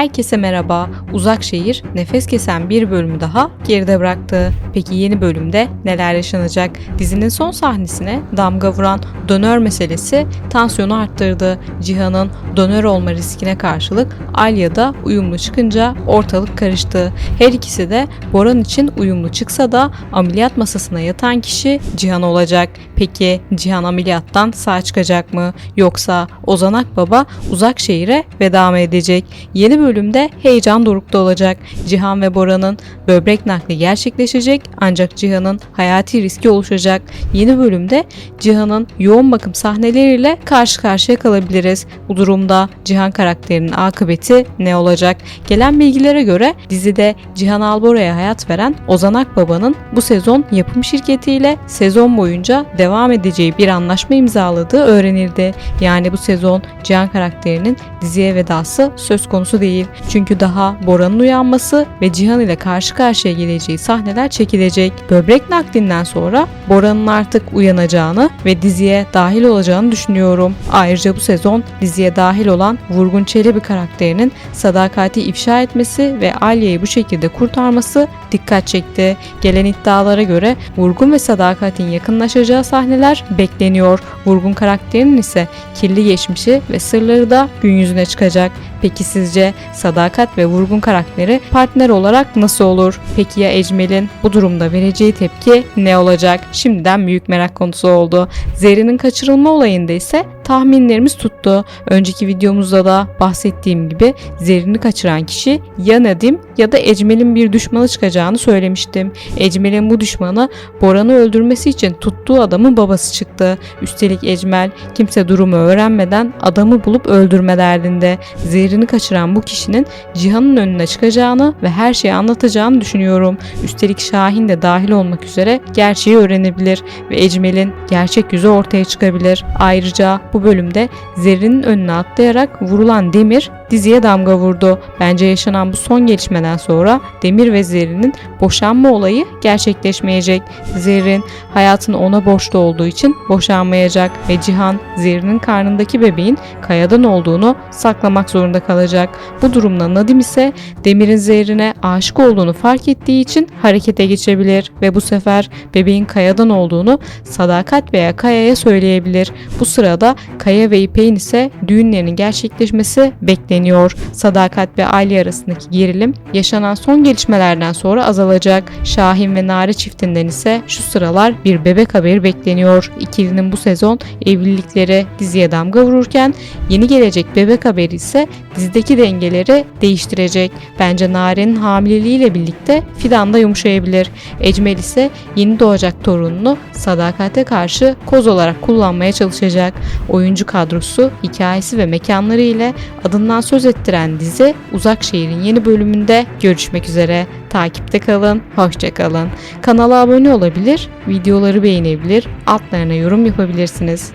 Herkese merhaba. Uzak Şehir nefes kesen bir bölümü daha geride bıraktı. Peki yeni bölümde neler yaşanacak? Dizinin son sahnesine damga vuran dönör meselesi tansiyonu arttırdı. Cihan'ın dönör olma riskine karşılık Alya da uyumlu çıkınca ortalık karıştı. Her ikisi de Boran için uyumlu çıksa da ameliyat masasına yatan kişi Cihan olacak. Peki Cihan ameliyattan sağ çıkacak mı? Yoksa Ozan Akbaba uzak şehire veda mı edecek? Yeni bölümde heyecan dorukta olacak. Cihan ve Bora'nın böbrek nakli gerçekleşecek ancak Cihan'ın hayati riski oluşacak. Yeni bölümde Cihan'ın yoğun bakım sahneleriyle karşı karşıya kalabiliriz. Bu durumda Cihan karakterinin akıbeti ne olacak? Gelen bilgilere göre dizide Cihan Albora'ya hayat veren Ozan Akbaba'nın bu sezon yapım şirketiyle sezon boyunca devam edeceği bir anlaşma imzaladığı öğrenildi. Yani bu sezon Cihan karakterinin diziye vedası söz konusu değil. Çünkü daha Bora'nın uyanması ve Cihan ile karşı karşıya geleceği sahneler çekilecek. Böbrek naklinden sonra Bora'nın artık uyanacağını ve diziye dahil olacağını düşünüyorum. Ayrıca bu sezon diziye dahil olan Vurgun Çelebi karakterinin sadakati ifşa etmesi ve Alya'yı bu şekilde kurtarması dikkat çekti. Gelen iddialara göre Vurgun ve Sadakat'in yakınlaşacağı sahneler bekleniyor. Vurgun karakterinin ise kirli geçmişi ve sırları da gün yüzüne çıkacak. Peki sizce Sadakat ve Vurgun karakteri partner olarak nasıl olur? Peki ya Ecmel'in bu durumda vereceği tepki ne olacak? Şimdiden büyük merak konusu oldu. Zerrin'in kaçırılma olayında ise tahminlerimiz tuttu. Önceki videomuzda da bahsettiğim gibi Zerrin'i kaçıran kişi ya Nedim ya da Ecmel'in bir düşmanı çıkacağını söylemiştim. Ecmel'in bu düşmanı Boran'ı öldürmesi için tuttuğu adamın babası çıktı. Üstelik Ecmel kimse durumu öğrenmeden adamı bulup öldürme derdinde. Zerrin'i kaçıran bu kişinin Cihan'ın önüne çıkacağını ve her şeyi anlatacağını düşünüyorum. Üstelik Şahin de dahil olmak üzere gerçeği öğrenebilir ve Ecmel'in gerçek yüzü ortaya çıkabilir. Ayrıca bu bölümde Zerrin'in önüne atlayarak vurulan Demir diziye damga vurdu. Bence yaşanan bu son gelişmeden sonra Demir ve Zerrin'in boşanma olayı gerçekleşmeyecek. Zerrin hayatını ona borçlu olduğu için boşanmayacak ve Cihan Zerrin'in karnındaki bebeğin Kaya'dan olduğunu saklamak zorunda kalacak. Bu durumda Nadim ise Demir'in Zerrin'e aşık olduğunu fark ettiği için harekete geçebilir ve bu sefer bebeğin Kaya'dan olduğunu Sadakat veya Kaya'ya söyleyebilir. Bu sırada Kaya ve İpek'in ise düğünlerinin gerçekleşmesi bekleniyor. Sadakat ve Aile arasındaki gerilim yaşanan son gelişmelerden sonra azalacak. Şahin ve Nare çiftinden ise şu sıralar bir bebek haberi bekleniyor. İkilinin bu sezon evlilikleri diziye damga vururken yeni gelecek bebek haberi ise dizideki dengeleri değiştirecek. Bence Nare'nin hamileliğiyle birlikte Fidan da yumuşayabilir. Ecmel ise yeni doğacak torununu sadakate karşı koz olarak kullanmaya çalışacak. Oyuncu kadrosu, hikayesi ve mekanları ile adından söz ettiren dizi Uzak Şehir'in yeni bölümünde görüşmek üzere. Takipte kalın, hoşçakalın. Kanala abone olabilir, videoları beğenebilir, altlarına yorum yapabilirsiniz.